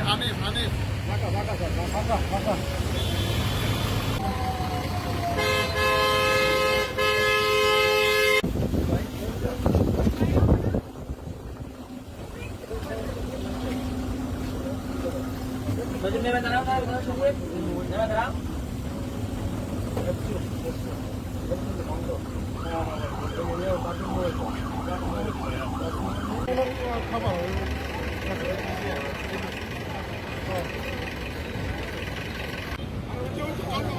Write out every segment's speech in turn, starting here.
안에 안에 나가 나가 나가 나가 나가 Jadi memang terang kan, kita tunggu ya. Memang terang. 가방 还有九十三嘛？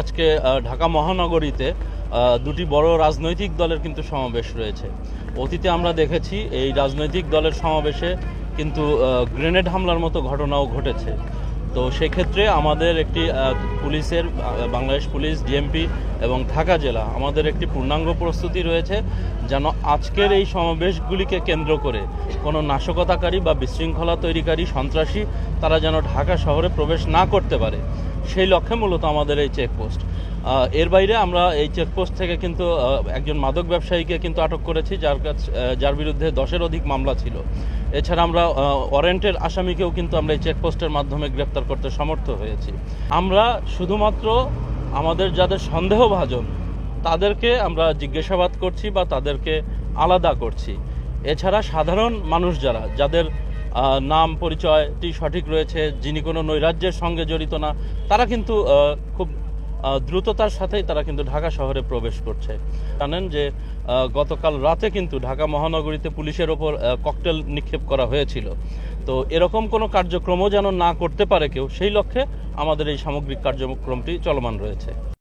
আজকে ঢাকা মহানগরীতে দুটি বড় রাজনৈতিক দলের কিন্তু সমাবেশ রয়েছে। অতীতে আমরা দেখেছি, এই রাজনৈতিক দলের সমাবেশে কিন্তু গ্রেনেড হামলার মতো ঘটনাও ঘটেছে। তো সেক্ষেত্রে আমাদের একটি পুলিশের বাংলাদেশ পুলিশ, ডিএমপি এবং ঢাকা জেলা আমাদের একটি পূর্ণাঙ্গ প্রস্তুতি রয়েছে যেন আজকের এই সমাবেশগুলিকে কেন্দ্র করে কোনো নাশকতাকারী বা বিশৃঙ্খলা তৈরিকারী সন্ত্রাসী তারা যেন ঢাকা শহরে প্রবেশ না করতে পারে। সেই লক্ষ্যে মূলত আমাদের এই চেকপোস্ট। এর বাইরে আমরা এই চেকপোস্ট থেকে কিন্তু একজন মাদক ব্যবসায়ীকে কিন্তু আটক করেছি, যার কাছে যার বিরুদ্ধে দশের অধিক মামলা ছিল। এছাড়া আমরা ওয়ারেন্টের আসামিকেও কিন্তু আমরা এই চেকপোস্টের মাধ্যমে গ্রেপ্তার করতে সমর্থ হয়েছি। আমরা শুধুমাত্র আমাদের যাদের সন্দেহভাজন, তাদেরকে আমরা জিজ্ঞাসাবাদ করছি বা তাদেরকে আলাদা করছি। এছাড়া সাধারণ মানুষ যারা, যাদের নাম, পরিচয়টি সঠিক রয়েছে, যিনি কোনো নৈরাজ্যের সঙ্গে জড়িত না, তারা কিন্তু খুব দ্রুততার সাথেই তারা কিন্তু ঢাকা শহরে প্রবেশ করছে। জানেন যে গতকাল রাতে কিন্তু ঢাকা মহানগরীতে পুলিশের ওপর ককটেল নিক্ষেপ করা হয়েছিল। তো এরকম কোনো কার্যক্রমও যেন না করতে পারে কেউ, সেই লক্ষ্যে আমাদের এই সামগ্রিক কার্যক্রমটি চলমান রয়েছে।